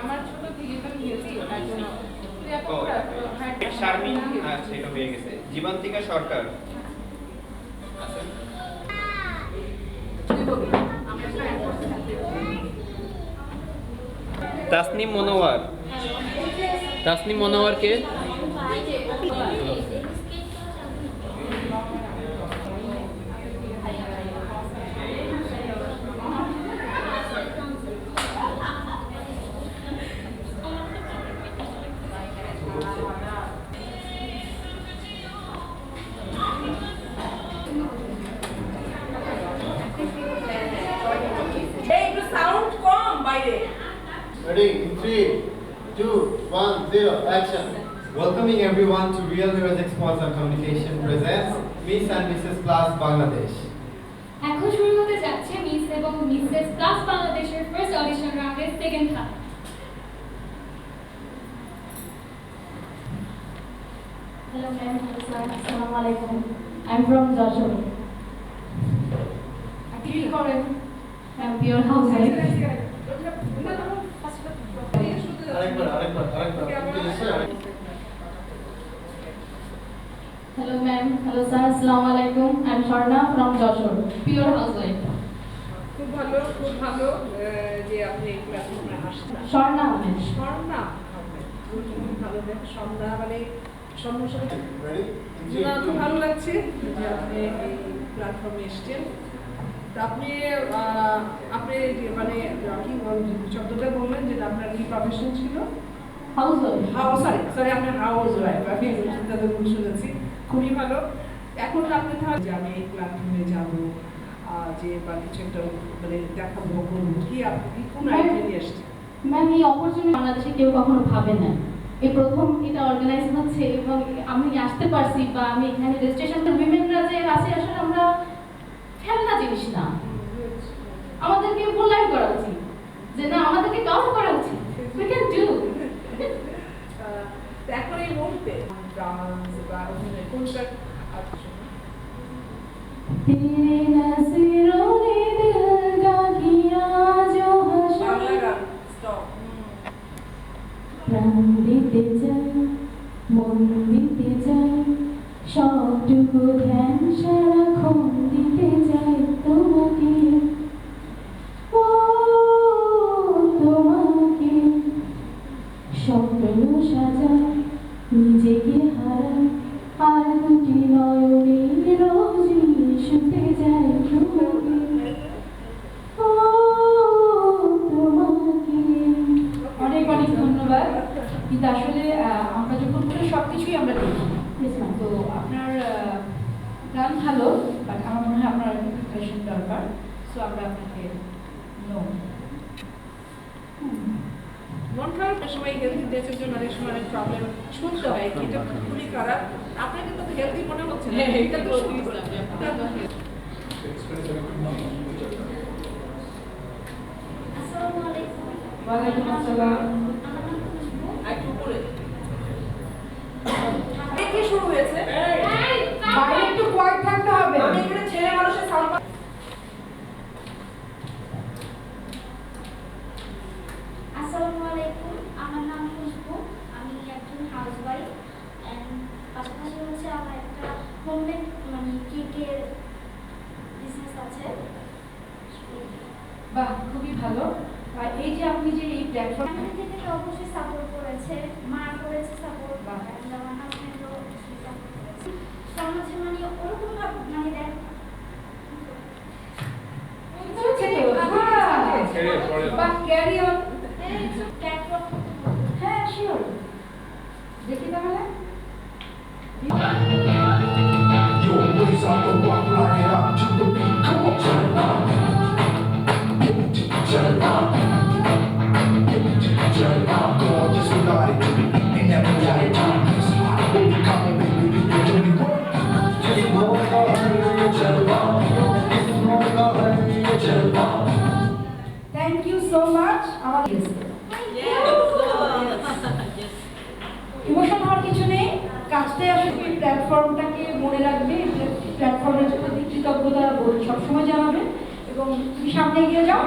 আমার ছোট থেকে তো তার জন্য। শারমিন আচ্ছা হয়ে গেছে। জীবান্তিকা সরকার। আচ্ছা। Tasnim Monowar. Tasnim Monowar Ready? In three, two, one, zero, action. Welcoming everyone to Real Music Sponsor Communication presents Miss and Mrs. Class Bangladesh. এখন শুরু হতে যাচ্ছে মিস এবং মিসেস প্লাস বাংলাদেশের ফার্স্ট অডিশন রাউন্ডের সেকেন্ড ধাপ হ্যালো ম্যাম হ্যালো স্যার আসসালামু আলাইকুম আই এম ফ্রম যশোর কি করেন Hello sir আসসালামু আলাইকুম I am Swarna from Jessore pure house wife খুব ভালো খুব ভালো যে আপনি প্ল্যাটফর্মে আসছেন। স্বর্ণা আহমেদ স্বর্ণা ভালো দেখ সন্ধ্যা মানে সমস্যা খুব ভালো লাগছে যে আপনি এই প্ল্যাটফর্মে এসেছেন। আপনি আপনি মানে কি শব্দটা বললেন যে আপনার কি প্রফেশন ছিল? House wife how sorry sorry আপনার হাউস ওয়াইফ আমি চিন্তাতে ভুল শুনেছি। খুবই ভালো। এখন আপনি তাহলে যে আমি এই প্ল্যাটফর্মে যাব যে বা কিছু একটা মানে দেখাবো করব কি আপনি কোন আইডিয়া নিয়ে ম্যাম এই অপরচুনিটি বাংলাদেশে কেউ কখনো ভাবে না। এই প্রথম এটা অর্গানাইজ হচ্ছে এবং আমি আসতে পারছি বা আমি এখানে রেজিস্ট্রেশন উইমেনরা যে আছে আসলে আমরা খেলনা জিনিস না। আমাদেরকে মূল্যায়ন করা উচিত যে না আমাদেরকে কাজ করা উচিত। উই ক্যান ডু এখন এই মুহূর্তে ডান্স বা অভিনয় কোনটা আচ্ছা সবটুকু ধ্যান সারাক্ষণ দিতে চাই তোমাকে ও তোমাকে স্বপ্ন সাজাই নিজেকে হারাই আর দুটি নয়নে রোজই শুতে যাই তোমাকে ও তোমাকে অনেক অনেক ধন্যবাদ কিন্তু আসলে আমরা যখন করে সব কিছুই আমরা দেখি. তো আপনার গান ভালো বাট আমার মনে হয় আপনার প্রিপারেশন দরকার সো আমরা আপনাকে নো মন খারাপের সময় হেলদি ডেসের জন্য অনেক সময় অনেক প্রবলেম শুনতে হয় এটা খুবই খারাপ। আপনাকে তো হেলদি মনে হচ্ছে না এটা তো আসসালামু আলাইকুম। ওয়ালাইকুম আসসালাম একটু উপরে এই কি শুরু হয়েছে। বাইরে একটু কোয়াইট থাকতে হবে। আমি এখানে ছেলে মানুষের সাউন্ড আসসালামু আলাইকুম। আমার নাম খুশবু। আমি একজন হাউসওয়াইফ এন্ড পাশাপাশি হচ্ছে আমার একটা হোমমেড মানে কেকের বিজনেস আছে। বাহ খুবই ভালো। আর এই যে আপনি যে এই প্ল্যাটফর্ম পড়ে বাহ ক্যারি অন ক্যাটওয়াক হ্যাঁ শিওর দেখি তাহলে Your boys on the block, line it up to the beat. Come on, turn it up. Turn it up. Turn it up. Gorgeous, we got it. Ain't never got it. It's hot. Baby, come on, baby, we can do it. Just more love, turn it up. Just more love, turn it up. Thank you so much আমার emotion হওয়ার কিছু নেই। কাজটাই আসলে platform প্ল্যাটফর্মটাকে মনে রাখবে প্ল্যাটফর্মের জন্য কৃতজ্ঞতা সবসময় জানাবে এবং তুমি সামনে এগিয়ে যাও।